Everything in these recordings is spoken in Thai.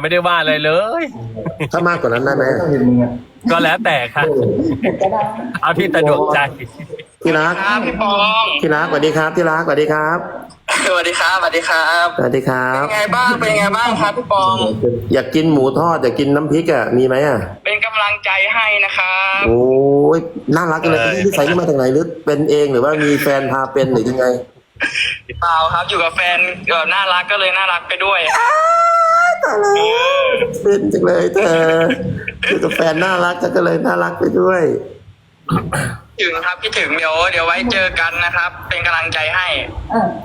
ไม่ได้ว่าอะไรเลย ถ้ามากกว่านั้นได้ไหมต้องเห็นมึงอะก็แล้วแต่ค่ะเอาที่สะดวกใจ ที่รักครับพี่ปองที่รักสวัสดีครับ ที่รักสวัสดีครับสวัสดีครับสวัสดีครับสวัสดีครับ เป็นไงบ้างเป็นไงบ้างครับพี่ปองอยากกินหมูทอดอยากกินน้ำพริกอะมีไหมอะเป็นกำลังใจให้นะครับโอ้ยน่ารักจังเลยพี่นิสัยนี่มาจากไหนหรือเป็นเองหรือว่ามีแฟนพาเป็นหรือยังไงเปล่าครับอยู่กับแฟนเออน่ารักก็เลยน่ารักไปด้วย เป็นจังเลยเธอคือกับแฟนน่ารักก็เลยน่ารักไปด้วย ถึงครับพี่ถึงเดี๋ยวเดี๋ยวไว้เจอกันนะครับ เป็นกำลังใจให้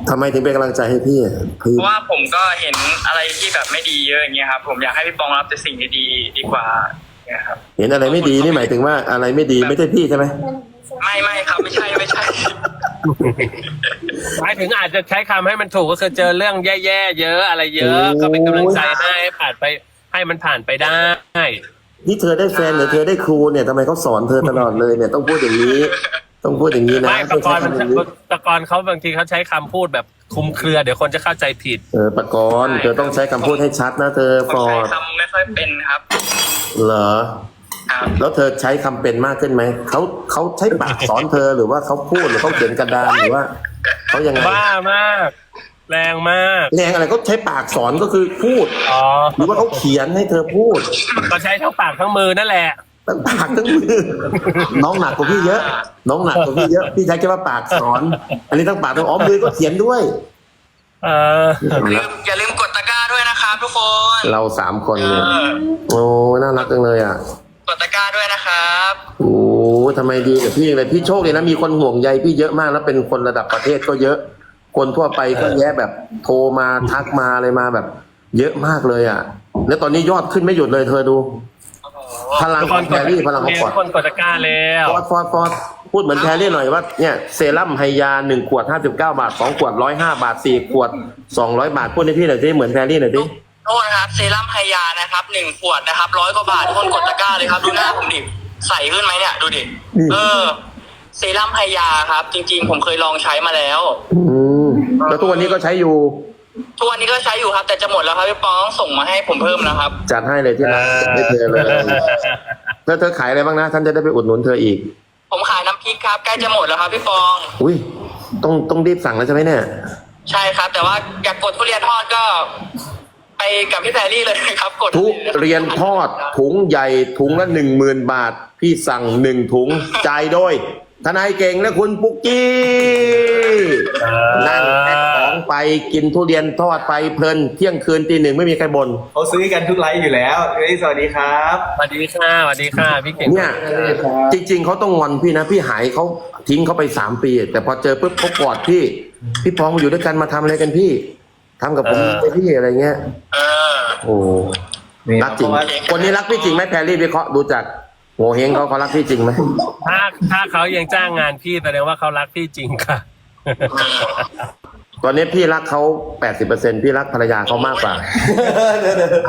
ทำไมถึงเป็นกำลังใจให้พี่อะพี่เพราะว่าผมก็เห็นอะไรที่แบบไม่ดีเยอะอย่างเงี้ยครับ ผมอยากให้พี่ปองรับแต่สิ่งดีๆดีกว่าเนี่ยครับ เห็นอะไรไม่ดีนี่หมายถึงว่าอะไรไม่ดีไม่ใช่พี่ใช่ไหมไม่ไม่ครับไม่ใช่ไม่ใช่ หมายถึงอาจจะใช้คำให้มันถูกก็คือเจอเรื่องแย่ๆเยอะอะไรเยอะ ก็เป็นกำลังใจให้ให้ผ่านไปให้มันผ่านไปได้ นี่เธอได้แฟนหรือเธอได้ครูเนี่ยทำไมเขาสอนเธอตลอดเลยเนี่ยต้องพูดอย่างนี้ ต้องพูดอย่างนี้นะไม่ตะกอนไม่ใช่คำอย่างนี้ตะกอนเขาบางทีเขาใช้คำพูดแบบคลุมเครือ เดี๋ยวคนจะเข้าใจผิด เออปะกรณ์เธอต้องใช้คำพูดให้ชัดนะเธอผฟมอใช้ร์ดคำไม่ค่อยเป็นครับเหรอ ครับ แล้วเธอใช้คำเป็นมากขึ้นไหม เขาเขาใช้ปากสอนเธอหรือว่าเขาพูดหรือเขาเขียนกระดานหรือว่า เขายังไงบ้ามาก แรงมาก แรงอะไรเขาใช้ปากสอนก็คือพูดอ๋อ หรือว่าเขาเขียนให้เธอพูดก็ใช้ทั้งปากทั้งมือนั่นแหละ ตั้งปากทั้งมือน้องหนักกว่าพี่เยอะ น้องหนักกว่าพี่เยอะพี่ใช้แค่ว่าปากสอน อันนี้ทั้งปากทั้งอ๋อมือก็เขียนด้วยเอออย่าลืมอย่าลืมกดตะกร้าด้วยนะครับทุกคน เราสามคนเอเนี่ยอโอ้น่ารักจังเลยอะ กดตะกร้าด้วยนะครับโอ้ ทำไมดีกับพี่อย่างเลยพี่โชคดีนะมีคนห่วงใยพี่เยอะมากแล้วเป็นคนระดับประเทศก็เยอะ คนทั่วไปก็แย่แบบโทรมาทักมาอะไรมาแบบ เยอะมากเลยอะ แล้วตอนนี้ยอดขึ้นไม่หยุดเลยเธอดู พลังทุกขคอนงแพรรี่พลังของมีฟอทุร์ดกคนกดตะกร้าแล้วฟอร์ดฟอร์ดฟอร์ดพูดเหมือนแพรรี่หน่อยว่าเนี่ยเซรั่มไฮยาหนึ่งขวดห้าสิบเก้าบาทสองขวดร้อยห้าบาทสี่ขวดสองร้อยบาทพูดให้พี่หน่อยสิเหมือนแพรรี่หน่อยสิโทษนะครับเซรั่มไฮยานะครับหนึ่งขวดนะครับร้อยกว่าบาททุกคนกดตะกร้าเลยครับดูหน้าผมดิ ใสขึ้นไหมเนี่ย ดูดิเออ เซรั่มไฮยาครับ จริง ๆ ผมเคยลองใช้มาแล้ว อืมแล้วทุกวันนี้ก็ใช้อยู่ ทุกวันนี้ก็ใช้อยู่ครับ แต่จะหมดแล้วครับพี่ปองต้องส่งมาให้ผมเพิ่มแล้วครับ จัดให้เลยที่ร้านให้เธอเลยเธอเธอขายอะไรบ้างนะ ท่านจะได้ไปอุดหนุนเธออีก ผมขายน้ำพริกครับ ใกล้จะหมดแล้วครับพี่ปอง อุ้ยต้องต้องรีบสั่งแล้วใช่ไหมเนี่ย ใช่ครับ แต่ว่าอยากกดทุเรียนทอดก็ ไปกับพี่แพรรี่เลยครับ กดทุเรียนทอดถุงใหญ่ถุงละหนึ่งหมื่นบาท พี่สั่งหนึ่งถุงจ่ายโดย ทนายเก่งและคุณปุ๊กกี้นั่งแพ็คของไปกินทุเรียนทอดไปเพลินเที่ยงคืนตีหนึ่งไม่มีใครบน่นเขาซื้อกันทุกไลฟ์อยู่แล้วเฮ้ยสวัสดีครับสวัสดีค่ะสวัสดีค่ะพี่เก่งเนี่ยจริง ๆเขาต้องงอนพี่นะ พี่หายเขาทิ้งเขาไปสามปี แต่พอเจอปุ๊บเขากอดพี่ พี่พองมาอยู่ด้วยกันมาทำอะไรกันพี่ทำกับผมไปพี่อะไรเงี้ยเออโอ้นี่รักจริงเพาะว่าคนนี้รักพี่จริงไหมแพรรี่วิเคราะห์ดูจาก โงเฮงเขาเขารักพี่จริงไหมถ้าถ้าเขายังจ้างงานพี่แสดงว่าเขารักพี่จริงค่ะ ตอนนี้พี่รักเขาแปดสิบเปอร์เซ็นพี่รักภรรยาเขามากกว่า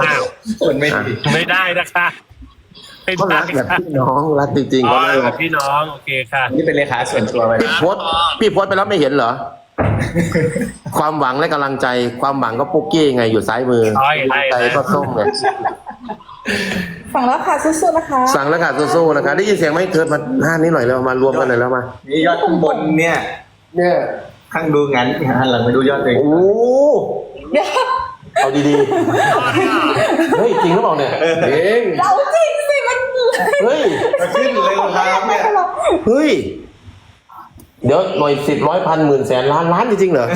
อ้าวคนไม่ดีไม่ได้นะคะไม่ก็ได้รักแบบค่ะพี่น้องรักจริงๆอ๋ก็อน่ารักพี่น้องโอเคค่ะ นี่เป็นเลขาส่วนตัวไปพี่โพสต์พี่โพสต์ไปแล้วไม่เห็นเหรอ ความหวังและกำลังใจ ความหวังก็ปุ๊กกี้ไงอยู่ซ้ายมือใช่ใช่ใจก็ส้มไงฝั่งแล้วค่ะสู้ๆนะคะ สั่งแล้วค่ะสู้ๆนะคะได้ยินเสียงไหมเธอมาหน้านี้หน่อยแล้วมารวมกันหน่อยแล้วมานี่ยอดข้างบนเนี่ย เนี่ยข้างดูงั้นหันหลังไปดูยอดตัวเองโอ้โหเดี๋ยวเอาดีๆเฮ้ยจริงหรือเปล่าเนี่ยเองเราจริงสิมันเฮ้ยมาขึ้นเลยครับเนี่ยเฮ้ย เดี๋ยวหน่อยสิบร้อยพันหมื่นแสนล้านล้านจริงๆเหรอ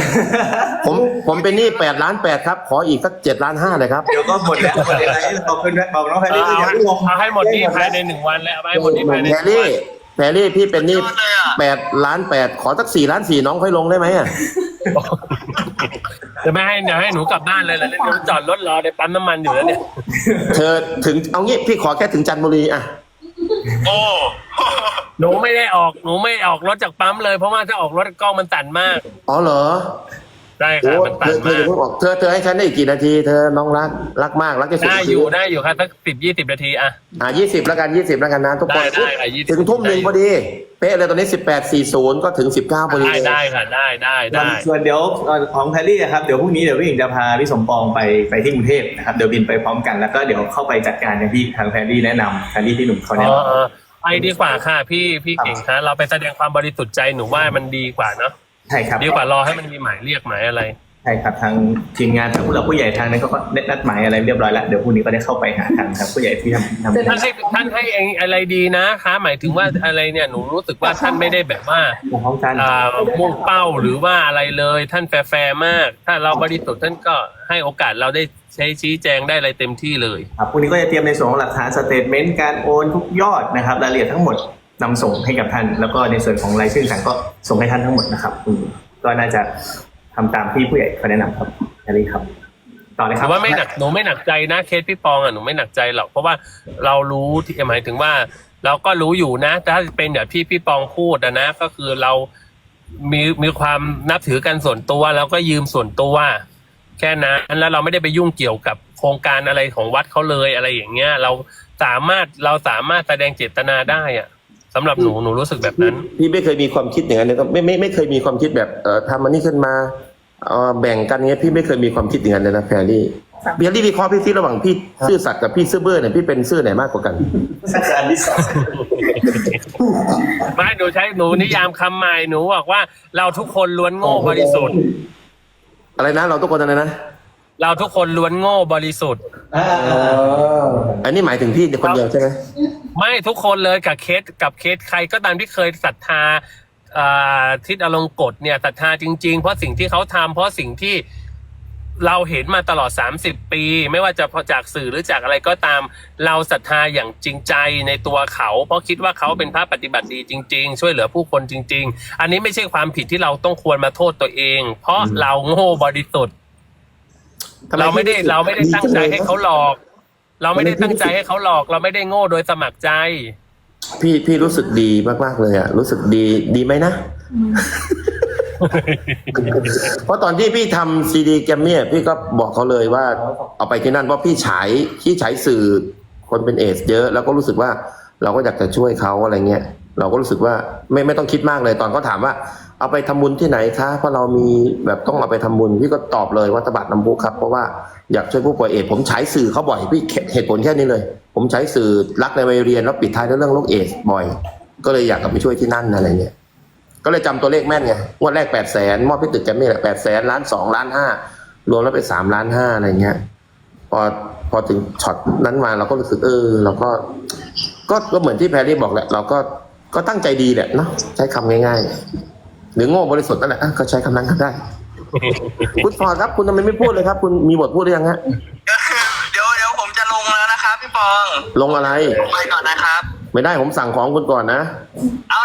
ผมผมเป็นหนี้แปดล้านแปดครับ ขออีกสักเจ็ดล้านห้าเลยครับเดี๋ยวก็หมดแล้วหมดแล้วบอกขึ้นบอกน้องแพรรี่เอาอย่าให้เพิ่งลงเอาให้หมดนี่ภายในหนึ่งวันแล้วเอาให้หมดนี่ภายในหแพรนึ่งวัรี่นแพรรี่พี่เป็นหนี้ยอดเลยอะแปดล้านแปดขอสักสี่ล้านสี่น้องค่อยลงได้ไหมอะจะไม่ให้เดี๋ยวให้หนูกลับบ้านเลยแล้วเดี๋ยวจอดรถรอในปั๊มน้ำมันอยู่แล้วเนี่ย เธอถึงเอางี้พี่ขอแค่ถึงจันทบุรีอะโอ้ หนูไม่ได้ออกหนูไม่ออกรถจากปั๊มเลย เพราะว่าถ้าออกรถกล้องมันตันมากอ๋อเหรอได้โอ้ค่ะมันเธตัดอเธอมาอย่าก เพิ่งออกเธอเธอให้ฉันได้อีกกี่นาทีเธอน้องรักรักมากรักที่สุดได้อยู่ได้อยู่ค่ะสักสิบยี่สิบนาทีอะ อ่ายี่สิบแล้วกันยี่สิบแล้วกันนะทุกคนได้ได้ค่ะ20 ถึงทุ่มหนึ่งพอดี เป๊ะเลยตอนนี้สิบแปดสี่ศูนย์ก็ถึงสิบเก้าพอดีได้ได้ค่ะได้ได้ได้ส่วนเดี๋ยวเอ่อของแพรรี่นะครับเดี๋ยวพรุ่งนี้เดี๋ยวพี่หญิงจะพาพี่สมปองไปไปที่กรุงเทพนะครับเดี๋ยวบินไปพร้อมกันแล้วก็เดี๋ยวเข้าไปจัดการอย่างที่ทางแพรรี่แนะนำแพรรี่ที่หนุ่มเขาอ๋แนะอนำ เออ ไปดีกว่าค่ะ พี่พี่เก่งคะเราไปแสดงความบริสุทธิ์ใจหนูว่ามันดีกว่าเนาะใช่ครับดีกว่ารอให้มันมีหมายเรียกหมายอะไร ใช่ครับทางทีมงานทางผู้หลักผู้ใหญ่ทางนั้นเขาก็ได้นัดหมายอะไรเรียบร้อยแล้วเดี๋ยวพรุ่งนี้ก็ได้เข้าไปหาทางทางผู้ใหญ่ที่ทำทำท่านให้ท่านให้เองอะไรดีนะคะหมายถึงว่าอะไรเนี่ยหนูรู้สึกว่าท่านไม่ได้แบบว่าพร้อมกันอ่ามุ่งเป้าหรือว่าอะไรเลย ท่านแฟร์ๆมาก ถ้าเราบริสุทธิ์ท่านก็ให้โอกาสเราได้ใช้ชี้แจงได้อะไรเต็มที่เลยครับพรุ่งนี้ก็จะเตรียมในส่วนของหลักฐานสเตทเมนต์การโอนทุกยอดนะครับรายละเอียดทั้งหมดนำส่งให้กับท่าน แล้วก็ในส่วนของรายชื่อต่างก็ส่งให้ท่านทั้งหมดนะครับอืมก็น่าจะ ทำตามที่ผู้ใหญ่เขาแนะนำครับอันนี้ครับ ต่อเลยคแต่รับว่าไม่หนักหนูไม่หนักใจนะเคสพี่ปองอะหนูไม่หนักใจหรอกเพราะว่าเรารู้ที่หมายถึงว่า เราก็รู้อยู่นะถ้าเป็นแบบที่พี่ปองพูดอะนะก็คือเรามีมีความนับถือกันส่วนตัวแล้วก็ยืมส่วนตัวแค่นั้นแล้วเราไม่ได้ไปยุ่งเกี่ยวกับโครงการอะไรของวัดเขาเลยอะไรอย่างเงี้ย เราสามารถเราสามารถแสดงเจตนาได้อะ สำหรับหนูหนูรู้สึกแบบนั้น พี่ไม่เคยมีความคิดอย่างนั้นเลยก็ไม่ไม่ไม่เคยมีความคิดแบบเอ่อทำอันนี้ขึ้นมาเอ่อแบ่งกันเงี้ยพี่ไม่เคยมีความคิดอย่างนั้นเลยนะแพรรี่แพรรี่วิเคราะห์พี่ซิระหว่างพี่ซื่อสัตย์กับพี่ซื่อเบอร์เนี่ยพี่เป็นซื่อไหนมากกว่ากันอันที่สองไม่หนูใช้หนูนิยามคำใหม่หนูบอกว่า เราทุกคนล้วนโง่บริสุทธิ์อะไรนะ เราทุกคนอะไรนะ เราทุกคนล้วนโง่บริสุทธิ์อันนี้หมายถึงพี่คนเดียวใช่ไหมไม่ทุกคนเลยกับเคสกับเคสใครก็ตามที่เคยศรัทธาอ่าทิศอลงกฎเนี่ยศรัทธาจริง ๆ เพราะสิ่งที่เขาทำเพราะสิ่งที่เราเห็นมาตลอด 30 ปี ไม่ว่าจะจากสื่อหรือจากอะไรก็ตาม เราศรัทธาอย่างจริงใจในตัวเขา เพราะคิดว่าเขาเป็นพระปฏิบัติดีจริง ๆ ช่วยเหลือผู้คนจริง ๆ อันนี้ไม่ใช่ความผิดที่เราต้องควรมาโทษตัวเอง เพราะเราโง่บริสุทธิ์ ทำเราไม่ได้พี่เราไม่ได้ตั้งใจให้เขาหลอก เราไม่ได้ตั้งใจให้เขาหลอก เราไม่ได้โง่โดยสมัครใจ พี่พี่รู้สึกดีมากๆเลยอะ รู้สึกดีดีไหมนะ เพราะตอนที่พี่ทำซีดีแกรมเนี่ยพี่ก็บอกเขาเลยว่า เอาไปที่นั่นเพราะพี่ฉายพี่ฉายสื่อคนเป็นเอสเยอะแล้วก็รู้สึกว่าเราก็อยากจะช่วยเขาอะไรเงี้ยเราก็รู้สึกว่าไม่ไม่ต้องคิดมากเลยตอนเขาถามว่า เอาไปทำบุญที่ไหนคะเพราะเรามีแบบต้องเอาไปทำบุญพี่ก็ตอบเลยว่าตบาดน้ำพุครับ เพราะว่าอยากช่วยผู้ป่วยเอดผมฉายสื่อเขาบ่อยพี่เหตุผลแค่นี้เลย ผมใช้สื่อรักในวัยเรียนแล้วปิดท้ายด้วยเรื่องโรคเอดบ่อย ก็เลยอยากกลับไปช่วยที่นั่นอะไรเงี้ยก็เลยจำตัวเลขแม่นไงงวดแรกแปดแสนมอบพี่ตึกแกมมี่แหละแปดแสนล้านสองล้านห้ารวมแล้วไปสามล้านห้าอะไรเงี้ยพอพอถึงช็อตนั้นมาเราก็รู้สึกเออเราก็ ก็ก็เหมือนที่แพรรี่บอกแหละ เราก็ก็ตั้งใจดีแหละเนาะใช้คำง่าย ๆ หรือโง่บริสุทธิ์นั่นแหละอะก็ใช้คำนั้นก็ได้ คุณฟอร์ดครับ คุณทำไมไม่พูดเลยครับ คุณมีบทพูดหรือยังฮะเดี๋ยวเดี๋ยวผมจะลงแล้วนะครับพี่ปองลงอะไร ไปก่อนนะครับ ไม่ได้ผมสั่งของคุณก่อนนะ เอา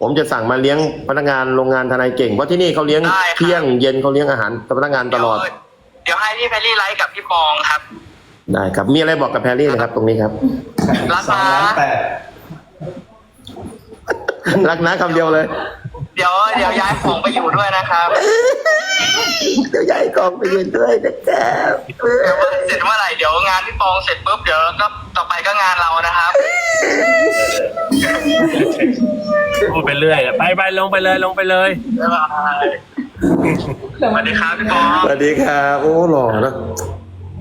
ผมจะสั่งมาเลี้ยงพนักงานโรงงานทนายเก่งเพราะที่นี่เขาเลี้ยงได้ครับ เที่ยงเย็นเขาเลี้ยงอาหารพนักงานตลอดเดี๋ยวเดี๋ยวให้พี่แพรรี่ไลฟ์กับพี่ปองครับ ได้ครับ มีอะไรบอกกับแพรรี่นะครับ ตรงนี้ครับ รักสองนะล้านแปดรักนะคำเดียวเลย เดี๋ยวเดี๋ยวย้ายของไปอยู่ด้วยนะครับเดี๋ยวย้ายกองไปยืนด้วยนะครับเดี๋ยวเสร็จเมื่อไหร่เดี๋ยวงานพี่ปองเสร็จปุ๊บเดี๋ยวก็ต่อไปก็งานเรานะครับพูดไปเรื่อยอะไปไปลงไปเลยลงไปเลย บ๊ายบายสวัสดีครับพี่ปอง สวัสดีครับโอ้หล่อนะ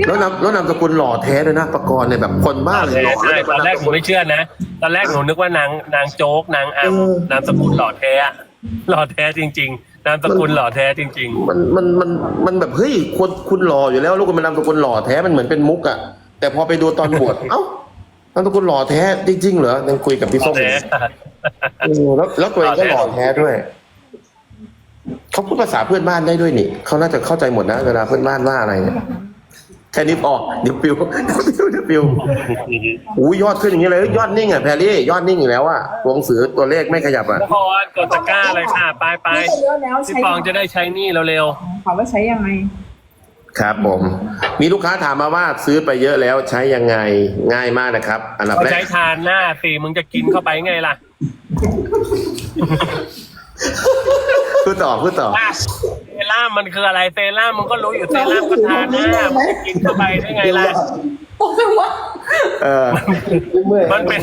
แล้วนำแล้วนามสกุลหล่อแท้เลยนะประกรณ์เนี่ยแบบคนบ้าเลยหล่อใช่ตอนแรกหนูไม่เชื่อนะตอนแรกหนูนึกว่านางนางโจ๊กนางอัมนามสกุลหล่อแท้อะหล่อแท้จริง ๆ นามสกุลหล่อแท้จริงมันมันมันมันแบบเฮ้ยคนคุณหล่ออยู่แล้วลูกคุณเป็นนามสกุลหล่อแท้มันเหมือนเป็นมุกอะแต่พอไปดูตอนบวชเอ้านามสกุลหล่อแท้จริงๆเหรอยังคุยกับพี่ๆหล่ส้อมแท้เออแล้วแล้วตัวเองก็หล่อแท้ด้วยเขาพูดภาษาเพื่อนบ้านได้ด้วยนี่เขาน่าจะเข้าใจหมดนะเวลาเพื่อนบ้านว่าอะไรเนี่ย แค่นี้พอเดี๋ยวปิวเดี๋ยวปิวเดี๋ยวปิวอู้ยอดขึ้นอย่างนี้เลย ยอดนิ่งอะแพรรี่ยอดนิ่งอยู่แล้วอะตัวหนังสือตัวเลขไม่ขยับอะทุกคนกดตะกร้าเลยค่ะ ไปไปไม่ใช่เยอะแล้วพี่ใช้ปองจะได้ใช้หนี่เร็วถามว่าใช้ยังไงครับผม มีลูกค้าถามมาว่าซื้อไปเยอะแล้วใช้ยังไงง่ายมากนะครับ อันๆดับเขาแรใช้กทานหน้าสิมึงจะกินเข้าไปไงล่ะพูดต่อพูดต่ออะ เวลารั่มมันคืออะไรเซรั่มมันก็รู้อยู่เซรั่มก็ทาหน้ามันกินเข้าไปได้ไงล่ะบอกเลยว่าเออมันเป็น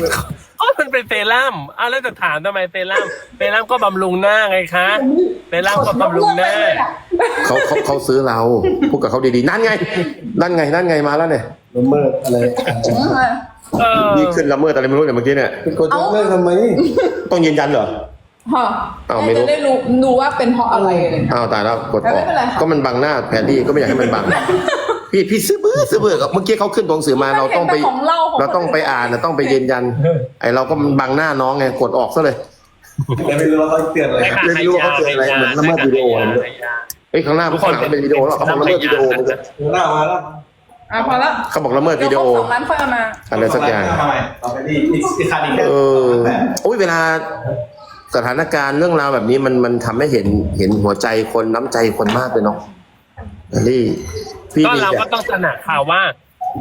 ก็มันเป็นเซรั่มอ้าวแล้วจะถามทำไมเซรั่มเซรั่มก็บำรุงหน้าไงคะเซรั่มก็บำรุงหน้าเขาเขาเขาซื้อเราพูดกับเขาดีๆนั่นไง นั่นไงนั่นไงมาแล้วเนี่ยละเมิดอะไรเออนี่ขึ้นละเมิดอะไรไม่รู้เนี่ยเมื่อกี้เนี่ยเป็นคนยกเลิกทำไมต้องยืนยันเหรอ ฮะอ้าวไม่รู้ จะได้รู้ดูว่าเป็นเพราะอะไรอะไรเลยอ้าวตายแล้วกดอไม่อกเป็นไรค่ะ ก็มันบังหน้าแผนที่ก็ไม่อยากให้มันบัง พี่พี่ซื้อเบื่อซื้อเบื่อเมื่อกี้เขาขึ้นตัวหนังสือมาเราต้องไปเห็นแต่ของเราของเราต้องไปอ่านนะต้องไปยืนยัน ไอเราก็มันบังหน้าน้องไงกดออกซะเลย แต่ไม่รู้ว่าเขาเตือนอะไรไม่ค่ะไม่รู้ว่าเขาเจออะไรเหมือนละเมิดวิดีโออะไรด้วยเฮ้ยข้างหน้าทุทุกกคคนนเป็นวิดีโอแล้วเขาบอกละเมิดวิดีโอหน้ามาแล้วอะพอแล้วเขาบอกละเมิดเดี๋วิยวดีครโอบสองล้านค่อยเอามา อะไรสักอย่าง ทำไมต่อไปที่ที่ที่คาดีแค่เออโอ้ยเวลา สถานการณ์เรื่องราวแบบนี้มันมันทำให้เห็นเห็นหัวใจคนน้ำใจคนมากเลยเนาะนี่พี่ก็มีเราแต่ก็ต้องตระหนักค่ะว่า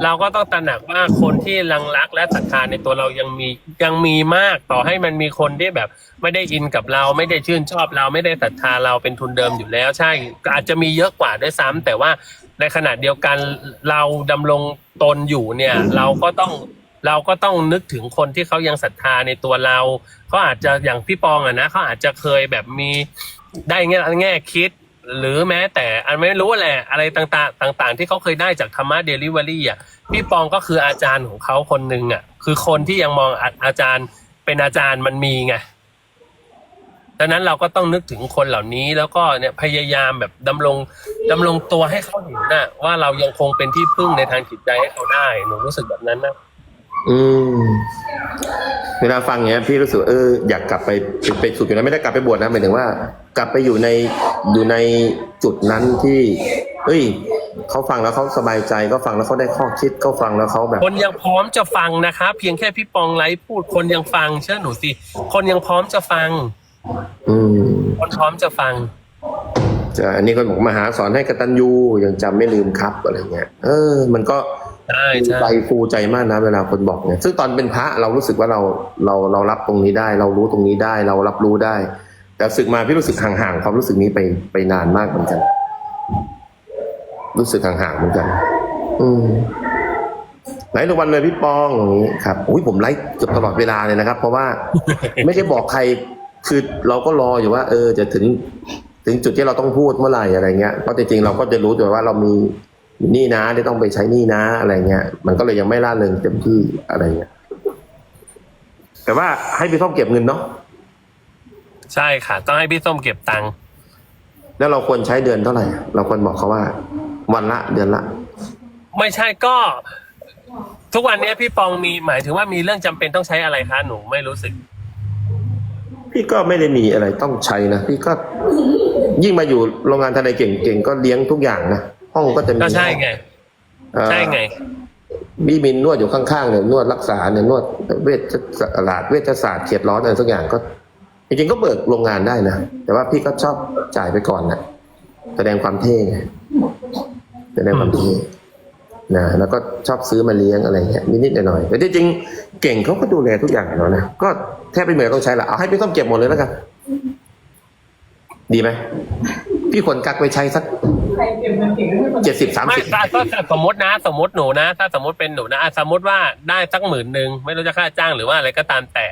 เราก็ต้องตระหนักว่าคนที่รังรักและศรัทธาในตัวเรายังมียังมีมากต่อให้มันมีคนที่แบบ ไม่ได้อินกับเราไม่ได้ชื่นชอบเราไม่ได้ศรัทธาเราเป็นทุนเดิมอยู่แล้ว ใช่ก็อาจจะมีเยอะกว่าด้วยซ้ำแต่ว่าในขณะเดียวกันเราดำรงตนอยู่เนี่ย เราก็ต้อง เราก็ต้องนึกถึงคนที่เขายังศรัทธาในตัวเราเขาอาจจะอย่างพี่ปองอะนะเขาอาจจะเคยแบบมีได้แง่แง่คิด หรือแม้แต่อันไม่รู้แหละอะไรต่างๆ ต่าง ๆ ที่เขาเคยได้จากธรรมะเดลิเวอรี่อะพี่ปองก็คืออาจารย์ของเขาคนหนึ่งอะ คือคนที่ยังมองอาอาจารย์เป็นอาจารย์มันมีไงดังนั้นเราก็ต้องนึกถึงคนเหล่านี้แล้วก็เนี่ยพยายามแบบดำรงดำรงตัวให้เขาเห็นนะว่าเรายังคงเป็นที่พึ่งในทางจิตใจให้เขาได้หนูรู้สึกแบบนั้นนะ อืม เวลาฟังเงี้ย พี่รู้สึกว่าเอออยากกลับไปไปไปสุดอยู่นะไม่ได้กลับไปบวชนะหมายถึงว่า กลับไปอยู่ในอยู่ในจุดนั้นที่ เอ้ยเขาฟังแล้วเขาสบายใจก็ฟังแล้วเขาได้ข้อคิดเขาฟังแล้วเขาแบบ คนยังพร้อมจะฟังนะคะ เพียงแค่พี่ปองไลฟ์พูดคนยังฟัง เชื่อหนูสิคนยังพร้อมจะฟัง อืม คนพร้อมจะฟังจะอันนี้คนบอกมาหาสอนให้กตัญญูยังจำไม่ลืมครับอะไรเงี้ยเออ มันก็ ใช่ใช่ใจฟูใจมากนะเวลาคนบอกเนี่ยซึ่งตอนเป็นพระเรารู้สึกว่าเราเราเรารับตรงนี้ได้ เรารู้ตรงนี้ได้เรารับรู้ได้ แต่ศึกมาพี่รู้สึกห่างๆความรู้สึกนี้ไปไปนานมากเหมือนกัน รู้สึกห่างๆเหมือนกัน อืมไลฟ์ทุกวันเลยพี่ปองอย่างนี้ครับอุ้ยผมไลฟ์เกือบตลอดเวลาเลยนะครับ เพราะว่าไม่ได้บอกใครคือเราก็รออยู่ว่า เออ จะถึง ถึงจุดที่เราต้องพูดเมื่อไหร่อะไรเงี้ยเพราะจริงๆเราก็จะรู้แต่ว่าเรามี หนี่นะที่ต้องไปใช้หนี่นะอะไรเงี้ย มันก็เลยยังไม่ล่าเริงเต็มที่อะไรเงี้ย แต่ว่าให้พี่ส้มเก็บเงินเนาะใช่ค่ะ ต้องให้พี่ส้มเก็บตังค์แล้วเราควรใช้เดือนเท่าไหร่ เราควรบอกเขาว่า วันละเดือนละ ไม่ใช่ก็ ทุกวันนี้พี่ปองมีหมายถึงว่ามีเรื่องจำเป็นต้องใช้อะไรคะหนูไม่รู้สึก พี่ก็ไม่ได้มีอะไรต้องใช้นะพี่ก็ยิ่งมาอยู่โรงงานทนายเก่งๆก็เลี้ยงทุกอย่างนะ ห้องก็จะมีก็ใช่ไงเอ่อใช่ไงพี่มินนวดอยู่ข้างๆเนี่ยนวดรักษาเนี่ยนวดเวชศาสตร์เวชศาสตร์เขียดร้อนอะไรสักอย่างก็จริงๆก็เบิกโรงงานได้นะแต่ว่าพี่ก็ชอบจ่ายไปก่อนนะแสดงความเท่ไงแสดงความเท่นะแล้วก็ชอบซื้อมาเลี้ยงอะไรเงี้ยนิดๆหน่อยๆแต่ที่จริงเก่งเขาก็ดูแลทุกอย่างอยู่แล้วนะก็แทบไม่เหมือนต้องใช้ละเอาให้พี่ต้อมเก็บหมดเลยแล้วกันดีไหมพี่ควรกักไปใช้สักใคร เก็บเงินเก่งก็ไม่คนเจ็ดสิบสามไม่สิบถ้าถ้าสมมตินะ สมมติหนูนะ ถ้าสมมติเป็นหนูนะอะสมมติว่าได้สักหมื่นหนึ่งไม่รู้จะค่าจ้างหรือว่าอะไรก็ตามแต่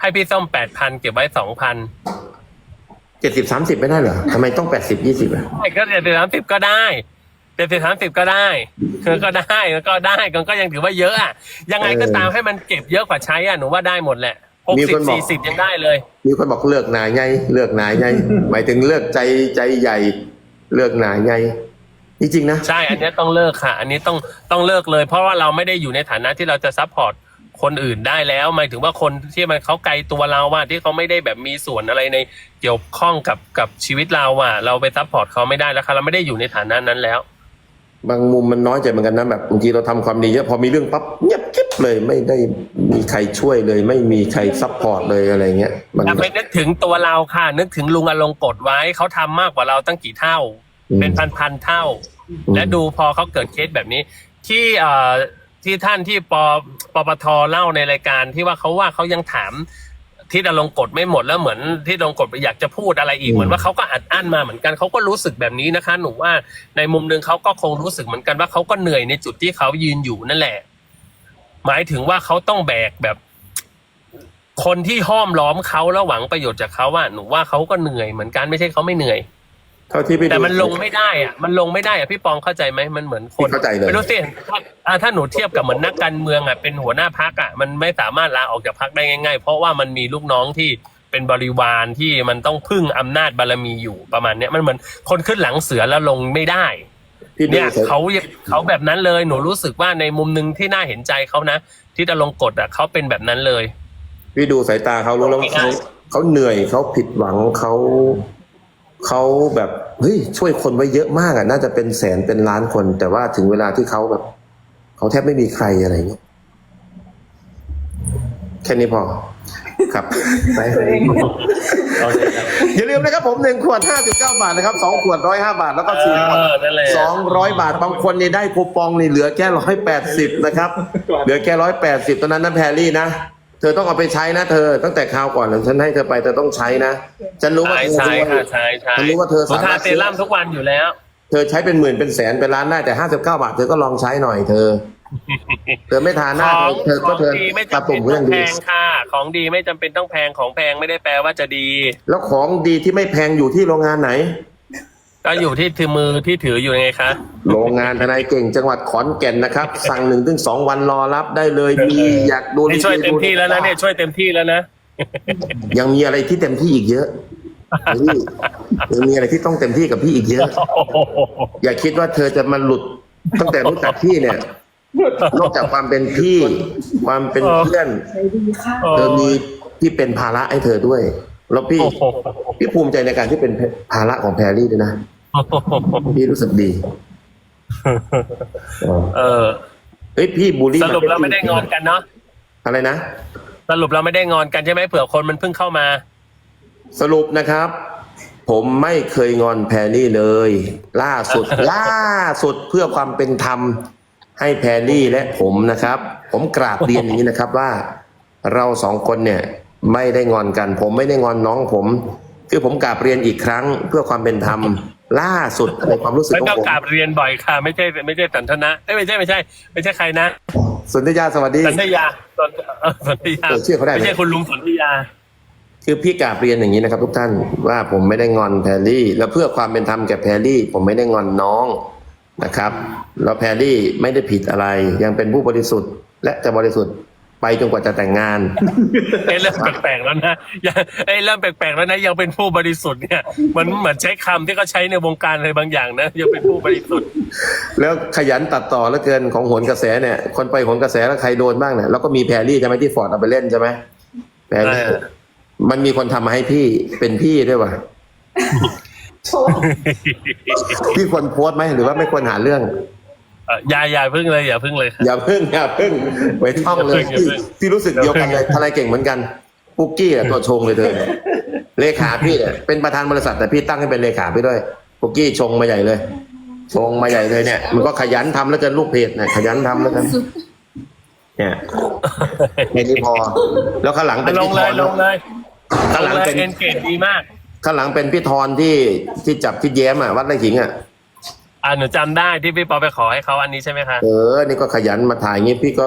ให้พี่ส้มแปดพันเก็บไว้สองพันเจ็ดสิบสามสิบไม่ได้เหรอทำไมต้องแปดสิบยี่สิบอะใช่ก็เจ็ดสิบสามสิบก็ได้เจ็ดสิบสามสิบก็ได้คือก็ได้ก็ได้มันก็ยังถือว่าเยอะอะยังไงก็ตามให้มันเก็บเยอะกว่าใช้อะหนูว่าได้หมดแหละหกสิบสี่สิบยังได้เลย มีคนบอกเลือกนายไงเลือกนายไงหมายถึงเลือกใจใจใหญ่ เลือกนายไง จริงๆนะ ใช่ อันเนี้ยต้องเลิกค่ะ อันนี้ต้องต้องเลิกเลย เพราะว่าเราไม่ได้อยู่ในฐานะที่เราจะซัพพอร์ตคนอื่นได้แล้วหมายถึงว่าคนที่มันเขาไกลตัวเราว่าที่เขาไม่ได้แบบมีส่วนอะไรในเกี่ยวข้องกับกับชีวิตเราอะเราไปซัพพอร์ตเขาไม่ได้แล้วค่ะเราไม่ได้อยู่ในฐานะนั้นแล้ว บางมุมมันน้อยใจเหมือนกันนะแบบบางทีเราทำความดีเยอะพอมีเรื่องปั๊บเงียบกิ๊บเลยไม่ได้มีใครช่วยเลย ไม่มีใครซัพพอร์ตเลยอะไรเงี้ยมันอย่าไปนึกถึงตัวเราค่ะ นึกถึงลุงอลงกฎไว้เขาทำมากกว่าเราตั้งกี่เท่าอืม เป็นพันพันๆเท่าอืมและดูพอเขาเกิดเคสแบบนี้ ที่เอ่อที่ท่านที่ปปปทเล่าในรายการที่ว่าเขาว่าเขายังถามที่ดลงกดไม่หมดแล้วเหมือนที่ดลงกดอยากจะพูดอะไรอีกเหมือนว่าเขาก็อัดอั้นมาเหมือนกันเขาก็รู้สึกแบบนี้นะคะ หนูว่าในมุมหนึ่งเขาก็คงรู้สึกเหมือนกันว่าเขาก็เหนื่อยในจุดที่เขายืนอยู่นั่นแหละ หมายถึงว่าเขาต้องแบกแบบ คนที่ห้อมล้อมเขาแล้วหวังประโยชน์จากเขาอะหนูว่าเขาก็เหนื่อยเหมือนกันไม่ใช่เขาไม่เหนื่อย เท่าที่พี่ดูแต่มันลงไม่ได้อะมันลงไม่ได้อะพี่ปองเข้าใจไหมมันเหมือนคนเข้าใจเลยไม่รู้สิถ้าอ่าถ้าหนูเทียบกับเหมือนนักการเมืองอะเป็นหัวหน้าพักอะมันไม่สามารถลาออกจากพักได้ง่าย ๆ เพราะว่ามันมีลูกน้องที่เป็นบริวารที่มันต้องพึ่งอำนาจบารมีอยู่ประมาณเนี้ยมันเหมือนคนขึ้นหลังเสือแล้วลงไม่ได้พี่ดูเนี่ยสายเขาเขาแบบนั้นเลยหนูรู้สึกว่าในมุมหนึ่งที่น่าเห็นใจเขานะที่จะลงกฎอะเขาเป็นแบบนั้นเลย พี่ดูสายตาเขารู้แล้วว่าเขาเขาเหนื่อยเขาผิดหวังเขา เขาแบบเฮ้ยช่วยคนไว้เยอะมากอะ น่าจะเป็นแสนเป็นล้านคน แต่ว่าถึงเวลาที่เขาแบบเขาแทบไม่มีใครอะไรเงี้ยแค่นี้พอครับไปอย่าลืมนะครับผมหนึ่งขวดห้าจุดเก้าบาทนะครับสองขวดร้อยห้าบาท แล้วก็สี่ขวดเออนั่นแหละสองร้อยบาท บางคนเนี่ยได้คูปองนี่เหลือแค่ร้อยแปดสิบนะครับ เหลือแค่ร้อยแปดสิบตอนนั้นนะแพรรี่นะ เธอต้องเอาไปใช้นะเธอตั้งแต่คราวก่อนฉันให้เธอไปเธอต้องใช้นะฉันรู้ว่าใช่เธอใช่ค่ะใช่ใช่ฉันรู้ว่าเธอหนูสาทามารถเซรั่มทุกวันอยู่แล้ว เธอใช้เป็นหมื่นเป็นแสนเป็นล้านได้แต่ห้าสิบเก้าบาทเธอก็ลองใช้หน่อยเธอ เธอไม่ทานหขน้าองเธอขก็องเธอดีไม่ตาจำตุ่เป็มนก็ต้ยัองงดีแพงค่ะ ของดีไม่จำเป็นต้องแพงของแพงไม่ได้แปลว่าจะดี แล้วของดีที่ไม่แพงอยู่ที่โรงงานไหน ก็อยู่ที่ถือมือที่ถืออยู่ไงคะ โรงงานทนายเก่งจังหวัดขอนแก่นนะครับ สั่งหนึ่งถึงสองวันรอรับได้เลยมีอยากดูนี่ช่วยเต็มที่แล้วนะเนี่ยช่วยเต็มที่แล้วนะ ยังมีอะไรที่เต็มที่อีกเยอะพี่ยังมีอะไรที่ต้องเต็มที่กับพี่อีกเยอะ อย่าคิดว่าเธอจะมาหลุดตั้งแต่รู้จักพี่เนี่ย นอกจากความเป็นพี่ ความเป็นเพื่อนเธอมีที่เป็นภาระให้เธอด้วย แล้วพี่โอ้โหพี่ภูมิใจในการที่เป็นภาระของแพรรี่ด้วยนะ พี่รู้สึกดีเออเออเฮ้ยพี่บูลลี่สรุปเราไม่ได้งอนกันเนาะอะไรนะ สรุปเราไม่ได้งอนกันใช่ไหมเผื่อคนมันเพิ่งเข้ามา สรุปนะครับ ผมไม่เคยงอนแพรรี่เลย ล่าสุด ล่าสุดเพื่อความเป็นธรรม ให้แพรรี่และผมนะครับ ผมกราบเรียนอย่างนี้นะครับว่า เราสองคนเนี่ย ไม่ได้งอนกัน ผมไม่ได้งอนน้องผม คือผมกราบเรียนอีกครั้งเพื่อความเป็นธรรมล่าสุดในความรู้สึกไม่ของต้องผมกราบเรียนบ่อยค่ะ ไม่ใช่ไม่ใช่สันทนะเอ้ยไม่ใช่ไม่ใช่ ไม่ใช่ใครนะสนธยาสวัสดี สันทยาสนเออสันทยาเออชื่อเขาได้ไหม ไม่ใช่คุณลุงสันทยา คือพี่กราบเรียนอย่างนี้นะครับ ทุกท่านว่าผมไม่ได้งอนแพรรี่ และเพื่อความเป็นธรรมแก่แพรรี่ ผมไม่ได้งอนน้องนะครับแล้วแพรรี่ไม่ได้ผิดอะไร ยังเป็นผู้บริสุทธิ์ และจะบริสุทธิ์ ไปจนกว่าจะแต่งงานเอ้ยเริ่มแปลกๆแล้วนะยังเอ้ยเริ่มแปลกๆแล้วนะยังเป็นผู้บริสุทธิ์เนี่ยเหมือนเหมือนใช้คำที่เขาใช้ในวงการอะไรบางอย่างนะยังเป็นผู้บริสุทธิ์ แล้วขยันตัดต่อแล้วเกินของโหนกระแสเนี่ย คนไปโหนกระแสแล้วใครโดนบ้างเนี่ยแล้วก็มีแพรรี่ใช่ไหมที่ฟอร์ดเอาไปเล่นใช่ไหมแพรรี่เออมันมีคนทำมาให้พี่เป็นพี่ด้วยวะโชว์พี่ควรโพสต์ไหมหรือว่าไม่ควรหาเรื่องเอ่ออย่าอย่าพึ่งเลยอย่าพึ่งเลยค่ะอย่าพึ่งอย่าพึ่งไว้ท่องเลยอย่าพึ่งอย่าพึ่งพี่รู้สึกเดียวกันเลยทนายเก่งเหมือนกันปุ๊กกี้อะตัวชงเลยเธอเนี่ยเลขาพี่เนี่ยเป็นประธานบริษัทแต่พี่ตั้งให้เป็นเลขาพี่ด้วยปุ๊กกี้ชงมาใหญ่เลยชงมาใหญ่เลยเนี่ย มันก็ขยันทำแล้วกันลูกเพจเนี่ยขยันทำแล้วกันเนี่ยแค่นี้พอ แล้วข้างหลังเป็นลพี่งทเลอยนลงเลยข้างหลังลยเป็นเอ็นเกตดีมากข้างหลังเป็นพี่ทอนที่ที่จับที่แย้มอะวัดไร่ขิงอะ อ่าหนูจำได้ที่พี่ปอไปขอให้เขาอันนี้ใช่ไหมคะ เออ นี่ก็ขยันมาถ่ายอย่างงี้พี่ก็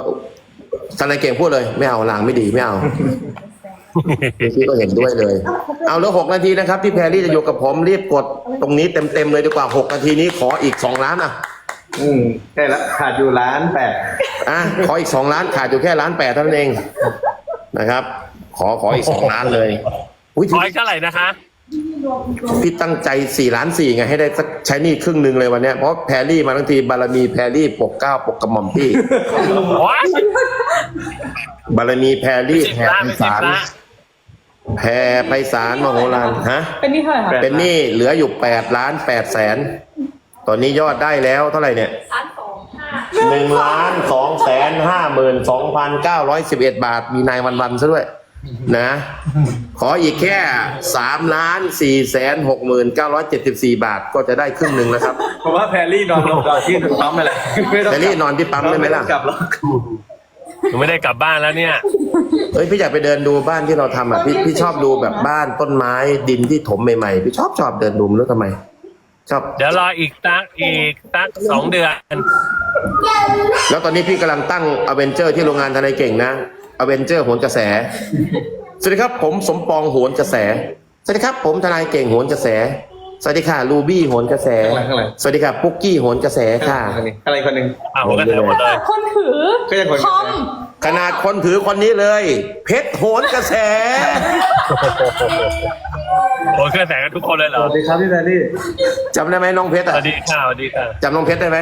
ทนายเก่งพูดเลย ไม่เอาลางไม่ดีไม่เอา พี่ก็เห็นด้วยเลย เอาแล้วหกนาทีนะครับ พี่แพรรี่จะอยู่กับผมรีบกดตรงนี้เต็มๆเลยดีกว่าหกนาทีนี้ขออีกสองล้านอะ อืมใช่ละขาดอยู่ล้านแปดอะขออีกสองล้านขาดอยู่แค่ล้านแปดเท่านั้นเองนะครับ ขอขออีกสองล้านเลยอุ้ยขออีกเท่าไหร่นะคะ พี่ตั้งใจสี่ล้านสี่ไงให้ได้สักใช้หนี่ครึ่งหนึ่งเลยวันเนี้ยเพราะแพรรี่มาทั้งทีบารมีแพรรี่ปกเกล้าปกกระหม่อมพี่ว้ายบารมีแพรรี่สิบแผ่ล้านไพเป็นสิบศาลล้านแผ่ไพศาลมโหฬารฮะ เป็นนี่เท่าไหร่คะเป็นหนี้เหลืออยู่แปดล้านแปดแสนตอนนี้ยอดได้แล้วเท่าไหร่เนี่ยหนึ่งล้านสองแสนห้าหมื่นสองพันเก้าร้อยสิบเอ็ดบาทมีนายวันวันๆซะด้วย นะ ขออีกแค่สามล้านสี่แสนหกหมื่นเก้าร้อยเจ็ดสิบสี่บาทก็จะได้ครึ่งหนึ่งแล้วครับ ผมว่าแพรรี่นอนลงนอนที่ปั๊มอะไรไม่ต้องแพรรี่นอนที่ปั๊มได้ไหมล่ะ กลับแล้วหนูไม่ได้กลับบ้านแล้วเนี่ย เฮ้ยพี่อยากไปเดินดูบ้านที่เราทำอะพี่พี่ชอบดูแบบบ้านต้นไม้ดินที่ถมใหม่ๆพี่ชอบชอบเดินดูไม่รู้ทำไม ชอบ เดี๋ยวรออีกตักอีกตักสองเดือน แล้วตอนนี้พี่กำลังตั้งอเวนเจอร์ที่โรงงานทนายเก่งนะ อเวนเจอร์โหนกระแส สวัสดีครับ ผมสมปองโหนกระแส สวัสดีครับ ผมทนายเก่งโหนกระแส สวัสดีค่ะลูบี้โหนกระแส ข้างหลังข้างหลัง สวัสดีค่ะปุ๊กกี้โหนกระแสค่ะ อะไรคนหนึ่ง อะผมก็เดี๋ยวหมดเลย คนถือก็จะคนคอมขนาดคนถือคนนี้เลย เพชรโหนกระแส โอ้ยเครื่องแสงกันทุกคนเลยเหรสอ วัสดีครับพี่แดนนี่จำได้ไหมน้องเพชรสอะวัสดีค่ะสวัสดีค่ะจำน้องเพชรได้ไหม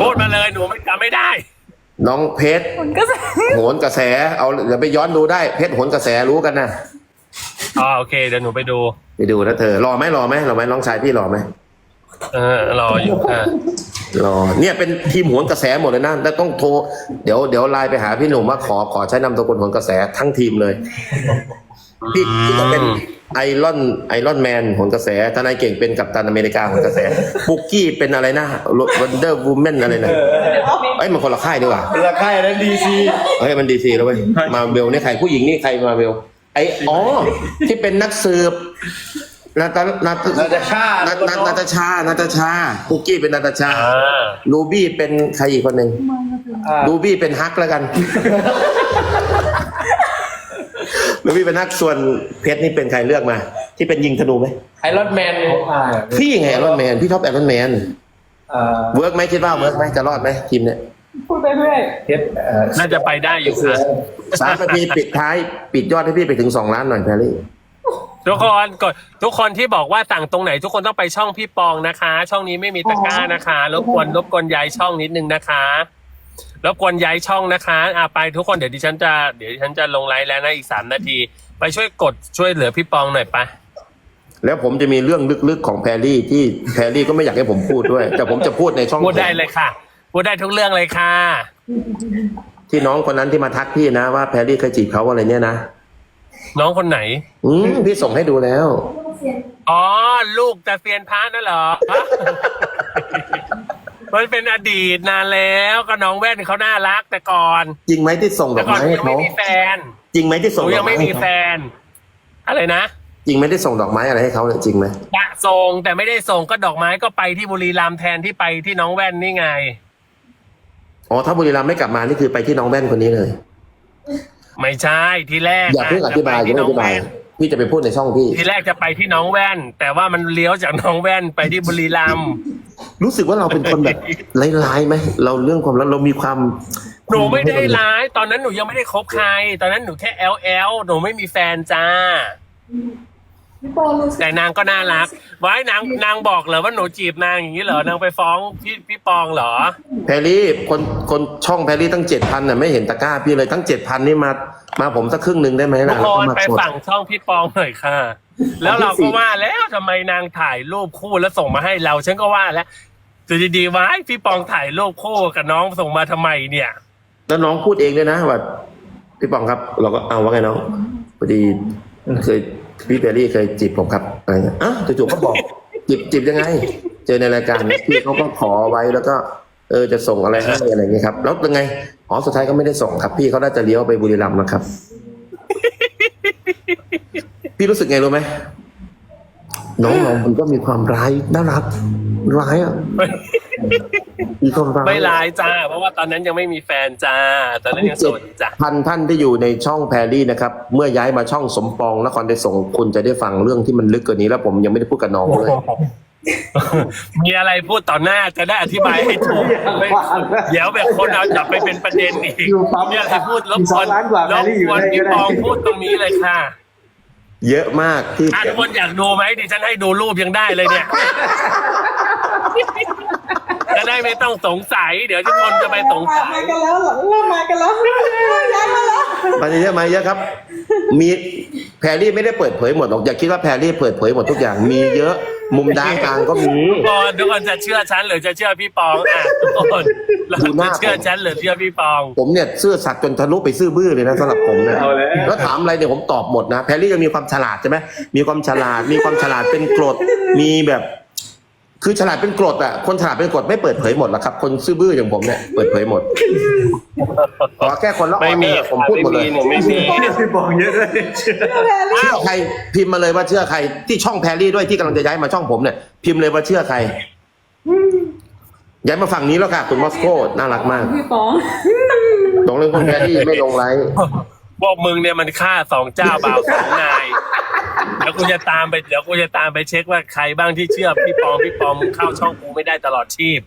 พูดมาเลยหนูไม่จำไม่ได้ น้องเพชรมันก็จะโหนกระแส เอาเดี๋ยวไปย้อนดูได้เพชรโหนกระแสรู้กันนะอ๋อโอเคเดี๋ยวหนูไปดู ไปดูนะเธอรอไหมรอไหมรอไหมน้องชายพี่รอไหมเออรออยู่ค่ะรอเนี่ยเป็นทีมโหนกระแสหมดเลยนะแล้วต้องโทรเดี๋ยวเดี๋ยวไลน์ไปหาพี่หนุ่มว่าขอขอใช้นามสกุลโหนกระแสทั้งทีมเลยพี่พี่ก็เป็น ไอรอนไอรอนแมนโหนกระแสทนายเก่งเป็นกัปตันอเมริกาโหนกระแสปุกกี้เป็นอะไรนะวันเดอร์วูแมนอะไรนะเอ้ยมันคนละค่ายดีกว่าราคานั้นดีซีเฮ้ยมันดีซีแล้วเว้ยมาเบลนี่ใครผู้หญิงนี่ใครมาเบลไออ๋อที่เป็นนักสืบนาตานาตานาตาชานานานาตาชานาตาชาปุกกี้เป็นนาตาชาอ่าลูบี้เป็นใครอีกคนหนึ่งลูบี้เป็นฮักแล้วกัน ลูบี้เป็นฮักส่วนเพชรนี่เป็นใครเลือกมา ที่เป็นยิงธนูไหมไอรอนแมนอ่าพี่ไงไอรอนแมนพี่ชอบไอรอนแมนอ่าเวิร์กไหมคิดว่าเวิร์กไหมจะรอดไหมทีมเนี่ยพูดไปเรื่อยเพชรเอ่อน่าจะไปได้อยู่ค่ะสามนาทีปิดท้าย ปิดยอดให้พี่ไปถึงสองล้านหน่อยแพรรี่ทุกคนกดทุกคนที่บอกว่าสั่งตรงไหน ทุกคนต้องไปช่องพี่ปองนะคะ ช่องนี้ไม่มีตะกร้านะคะรบกวนรบกวนย้ายช่องนิดนึงนะคะ รบกวนย้ายช่องนะคะอ่าไปทุกคนเดี๋ยวดิฉันจะเดี๋ยวดิฉันจะลงไลน์แล้วนะอีกสามนาที ไปช่วยกดช่วยเหลือพี่ปองหน่อยปะแล้วผมจะมีเรื่องลึกๆของแพรรี่ที่แพรรี่ก็ไม่อยากให้ผมพูดด้วย แต่ผมจะพูดในช่องพูดได้เลยค่ะพูดได้ทุกเรื่องเลยค่ะ ที่น้องคนนั้นที่มาทักพี่นะว่าแพรรี่เคยจีบเขาอะไรเนี่ยนะน้องคนไหน อืมพี่ส่งให้ดูแล้ว อ๋อ ลูกจะเซียนพระนั่นเหรอ มันเป็นอดีตนานแล้วก็น้องแว่นเขาน่ารักแต่ก่อน จริงไหมที่ส่งดแต่อกก่อนไม้หนูให้ยังเขาไม่มีแฟนจริงไหมที่หส่งนูดยัอกงไม้ไม่ให้มีเขาแฟนอะไรนะจริงไหมที่ส่งดอกไม้อะไรให้เขาเนี่ยจริงไหมจะส่งแต่ไม่ได้ส่งก็ดอกไม้ก็ไปที่บุรีรัมย์แทนที่ไปที่น้องแว่นนี่ไง อ๋อถ้าบุรีรัมย์ไม่กลับมานี่คือไปที่น้องแว่นคนนี้เลย ไม่ใช่ทีแรกอย่าเพิ่งอนะธิบายอย่าจะเพิ่งอธิบายไปที่น้องแว่นพี่จะไปพูดในช่องพี่ ทีแรกจะไปที่น้องแว่น แต่ว่ามันเลี้ยวจากน้องแว่นไปที่บุรีรัมย์ รู้สึกว่าเราเป็นคนแบบร้ายๆไหมเราเรื่องความรักเรามีความหนูไม่ได้ร้าย ตอนนั้นหนูยังไม่ได้คบใคร ตอนนั้นหนูแค่แอลแอลหนูไม่มีแฟนจ้า พี่ปอรู้สึกแต่นางก็น่ารักไว้นางนางบอกเหรอว่าหนูจีบนางอย่างนี้เหรอนางไปฟ้องพี่พี่ปองเหรอ แพรรี่คนคนช่องแพรรี่ตั้งเจ็ดพันน่ะไม่เห็นตะกร้าพี่เลย ทั้งเจ็ดพันนี่มามาผมสักครึ่งหนึ่งได้ไหมทุล่ะกแล้วคก็นมาไปกด ฝั่งช่องพี่ปองหน่อยค่ะ แล้วเราก็ว่าแล้วทำไมนางถ่ายรูปคู่แล้วส่งมาให้เรา ฉันก็ว่าแล้วจะดีๆไว้พี่ปองถ่ายรูปคู่กับน้องส่งมาทำไมเนี่ย แล้วน้องพูดเองด้วยนะว่าพี่ปองครับ เราก็เอาว่าไงน้องพอดีเคยพี่แพรรี่เคยจีบผมครับอะไรเงี้ยอ้าวจู่ๆก็บอกจีบจีบยังไง เจอในรายการพี่เขาก็ขอไว้แล้วก็ เออจะส่งอะไรให้อะไรเงี้ยครับแล้วยังไงอ๋อสุดท้ายก็ไม่ได้ส่งครับ พี่เขาน่าจะเลี้ยวไปบุรีรัมย์นะครับ พี่รู้สึกไงรู้ไหมน้องเรามันก็มีความร้ายน่ารักร้ายอะมีความร้ายไม่ร้ายจ้า เพราะว่าตอนนั้นยังไม่มีแฟนจ้า ตอนนั้นยังโสดจ้าพันท่านที่อยู่ในช่องแพรรี่นะครับ เมื่อย้ายมาช่องสมปองนครได้ส่งส์คุณจะได้ฟังเรื่องที่มันลึกกว่านี้แล้วผมยังไม่ได้พูดกับน้องเลยมีอะไรพูดต่อหน้าจะได้อธิบายให้ถูกไม่เดี๋ยวแบบคนเอาจับไปเป็นประเด็นอีกอยู่ปั๊มมีอะไรพูดรบมีกสอวงนล้านกว่ารแพรบรี่อยู่กวนได้พี่ก็ได้ปองพูดตรงนี้เลยค่ะ เยอะมากที่อะทุกคนอยากดูไหมดิฉันให้ดูรูปยังได้เลยเนี่ย จะได้ไม่ต้องสงสัย เดี๋ยวทุกคนจะไปสงสัมายกันแล้วเหรอเริ่มมากันแล้วย้ายมาแล้วมาเยอะมาเยอะครับ มีแพรรี่ไม่ได้เปิดเผยหมดหรอกอย่าคิดว่าแพรรี่เปิดเผยหมดทุกอย่างมีเยอะมุมด้านกลางก็มี ทุกคนทุกคนจะเชื่อฉันหรือจะเชื่อพี่ปองอะทุกคนเราดูหน้าจะเชื่อฉันหรือเชื่อพี่ปอง ผมเนี่ยซื่อสัตย์จนทะลุไปซื่อบื้อเลยนะสำหรับผมเนี่ยเอาแล้ว แล้วถามอะไรเนี่ยผมตอบหมดนะ แพรรี่ยังมีความฉลาดใช่ไหมมีความฉลาด มีความฉลาดเป็นกรดมีแบบ คือฉลาดเป็นกรดอะ คนฉลาดเป็นกรดไม่เปิดเผยหมดหรอกครับ คนซื่อบื้ออย่างผมเนี่ยเปิดเผยหมดขอแค่คนละออไม่เดมีอร์ผมพูดหมดเลยหนูไม่มี พี่บอกเยอะเลยเชื่อใครพิมพ์มาเลยว่าเชื่อใคร ที่ช่องแพรรี่ด้วยที่กำลังจะย้ายมาช่องผมเนี่ยพิมพ์เลยว่าเชื่อใครย้ายมาฝั่งนี้แล้วค่ะคุณมอสโกน่ารักมากพี่ปองลงเรื่องคนแพรรี่ไม่ลงไลค์พวกมึงเนี่ยมันฆ่าสองเจ้าบ่าวสองนาย เดี๋ยวกูจะตามไปเดี๋ยวกูจะตามไปเช็คว่าใครบ้างที่เชื่อพี่ปองพี่ปองมึงเข้าช่องกูไม่ได้ตลอดชีพ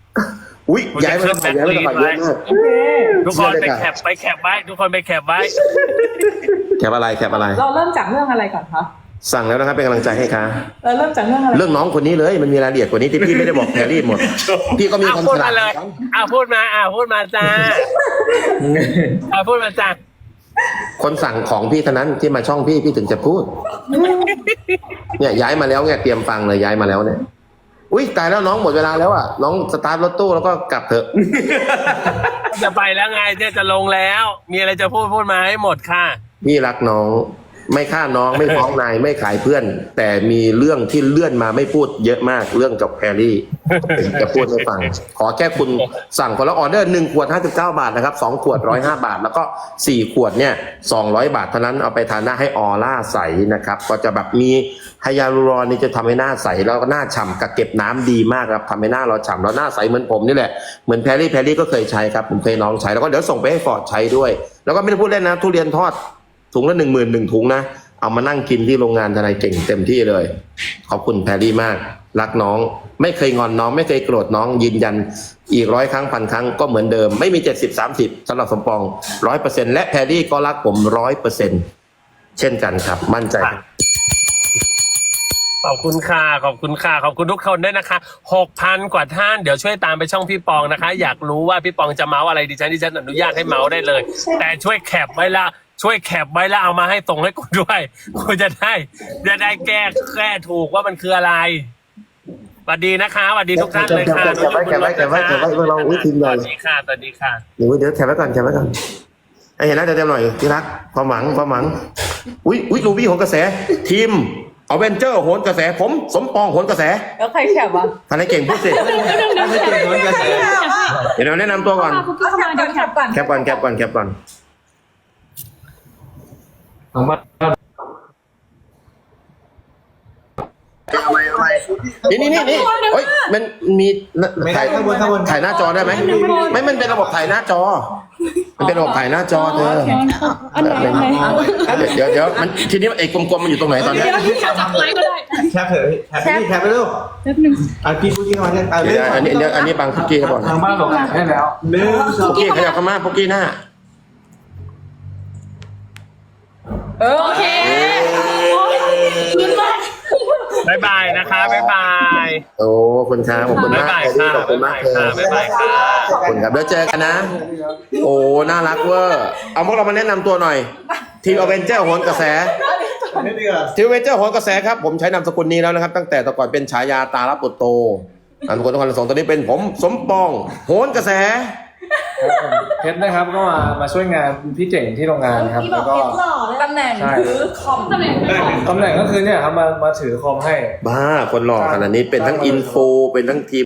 อุ้ยย้ายมาแล้วค่ะย้ายมาแล้วค่ะเยอะมากโอเคทุกคนไปแคปไปแคปไว้ทุกคนไปแคปไว้แคปอะไรแคปอะไร เราเริ่มจากเรื่องอะไรก่อนคะสั่งแล้วนะครับเป็นกำลังใจให้ค่ะเราเริ่มจากเรื่องอะไรเรื่องน้องคนนี้เลยมันมีรายละเอียดกว่านี้ที่พี่ไม่ได้บอกแพรรี่หมด พี่ก็มีอะความพูดฉลามาดเลยอะพูดมาอะพูดมาจ้าอะพูดมาจ้า คนสั่งของพี่เท่านั้นที่มาช่องพี่พี่ถึงจะพูด เนี่ยย้ายมาแล้วเนี่ยเตรียมฟังเลยย้ายมาแล้วเนี่ย อุ้ยตายแล้วน้องหมดเวลาแล้วอะน้องสตาร์ทรถตู้แล้วก็กลับเถอะ จะไปแล้วไงเจ๊จะลงแล้ว มีอะไรจะพูดพูดมาให้หมดค่ะ พี่รักน้อง ไม่ฆ่าน้องไม่ฟ้องนายไม่ขายเพื่อน แต่มีเรื่องที่เลื่อนมาไม่พูดเยอะมากเรื่องกับแพรรี่จะพูดให้ฟัง ขอแค่คุณสั่งคนละออเดอร์หนึ่งขวดห้าสิบเก้าบาทนะครับสองขวดร้อยห้าบาท แล้วก็สี่ขวดเนี่ยสองร้อยบาทเท่านั้นเอาไปทานหน้าให้ออร่าใสนะครับ ก็จะแบบมีไฮยาลูรอนนี่จะทำให้หน้าใสแล้วก็หน้าฉ่ำกักเก็บน้ำดีมากครับทำให้หน้าเราฉ่ำแล้วหน้าใสเหมือนผมนี่แหละเหมือนแพรรี่แพรรี่ก็เคยใช้ครับผมเคยน้องใช้แล้วก็เดี๋ยวส่งไปให้ฟอร์ดใช้ด้วย แล้วก็ไม่ได้พูดเล่นนะทุเรียนทอด ถุงละหนึ่งหมื่นหนึ่งถุงนะ เอามานั่งกินที่โรงงานทนายเก่งเต็มที่เลย ขอบคุณแพรรี่มาก รักน้อง ไม่เคยงอนน้อง ไม่เคยโกรธน้อง ยืนยัน อีกร้อยครั้งพันครั้งก็เหมือนเดิม ไม่มีเจ็ดสิบสามสิบสำหรับสมปองร้อยเปอร์เซ็นและแพรรี่ก็รักผมร้อยเปอร์เซ็นเช่นกันครับ มั่นใจครับ ขอบคุณค่ะ ขอบคุณค่ะ ขอบคุณทุกคนด้วยนะคะหกพันกว่าท่าน เดี๋ยวช่วยตามไปช่องพี่ปองนะคะ อยากรู้ว่าพี่ปองจะเมาส์อะไรดิฉันดิฉันอนุญาตให้เมาส์ได้เลย แต่ช่วยแคปไว้ละ ช่วยแคปไว้แล้วเอามาให้ส่งให้กูด้วยกูจะได้จะได้แก้แก้ถูกว่ามันคืออะไรสวัสดีนะคะสวัสดีทุกท่านเลยค่ะแคปไว้แคปไว้แคปไว้แคปไว้แคปไว้เราอุ๊ยทีมหญ่สวัสดีค่ะสวัสดีค่ะเดี๋ยวเดี๋ยวแคปไว้ก่อนแคปไว้ก่อนไอ้เห็นหน้าเต็มหน่อยที่รักความหวังความหวัง อุ้ยอุ้ยลูบี้โหนกระแส ทีมเอาเวนเจอร์โหนกระแสผมสมปองโหนกระแส แล้วใครแคบวะทนายเก่งพูดสิเดี๋ยวเราแนะนำตัวก่อนคุกกี้เข้ามาเดี๋ยวแคบก่อนแคปก่อนแคปก่อน แคปก่อนเอามานี่นี่นี่นี่เฮ้ยมันมีไม่ได้ถ่ายข้างบนข้างบนถ่ายหน้าจอได้ไหมไม่มันเป็นระบบถ่ายหน้าจอ มันเป็นระบบถ่ายหน้าจอเธออันไหนอันไหนเดี๋ยวเดี๋ยวมันทีนี้ไอ้กลมๆมันอยู่ตรงไหนตอนเนี้ยจับไลค์ก็ได้แคปเถอะแคปพี่แคปไปลูกแป๊บนึงอะพี่พูดที่เข้ามาเนี่ยอะเดี๋ยวอันนี้เดี๋ยวอันนี้บางคุกกี้ครับผมทางบ้านเราขายให้แล้วหนึ่งสองคุกกี้ขยับเข้ามาคุกกี้หน้า เออโอเคบายบายนะคะบายบาย โอ้ขอบคุณครับขอบคุณบายมากบายค่ะขอบคุณมากเธอบายบายค่ะ ขอบคุณครับเดี๋ยวเจอกันนะ โอ้น่ารักเวอร์เอาพวกเรามาแนะนำตัวหน่อย ทีมอเวนเจอร์โหนกระแสนิดเดียวทีมอเวนเจอร์โหนกระแสครับ ผมใช้นามสกุลนี้แล้วนะครับ ตั้งแต่แต่ก่อนเป็นฉายาตาลับปุตโตนามสกุลนครสงฆ์ตอนนี้เป็นผมสมปองโหนกระแส ครับผมเพชรนะครับก็มามาช่วยงานพี่เก่งที่โรงงานครับแล้วก็ตำแหน่งใช่ ถือคอมตำแหน่งถือคอม ตำแหน่งก็คือเนี่ยครับมามาถือคอมให้ บ้าคนหล่อขนาดนี้เป็นทั้งอินโฟเป็นทั้งทีม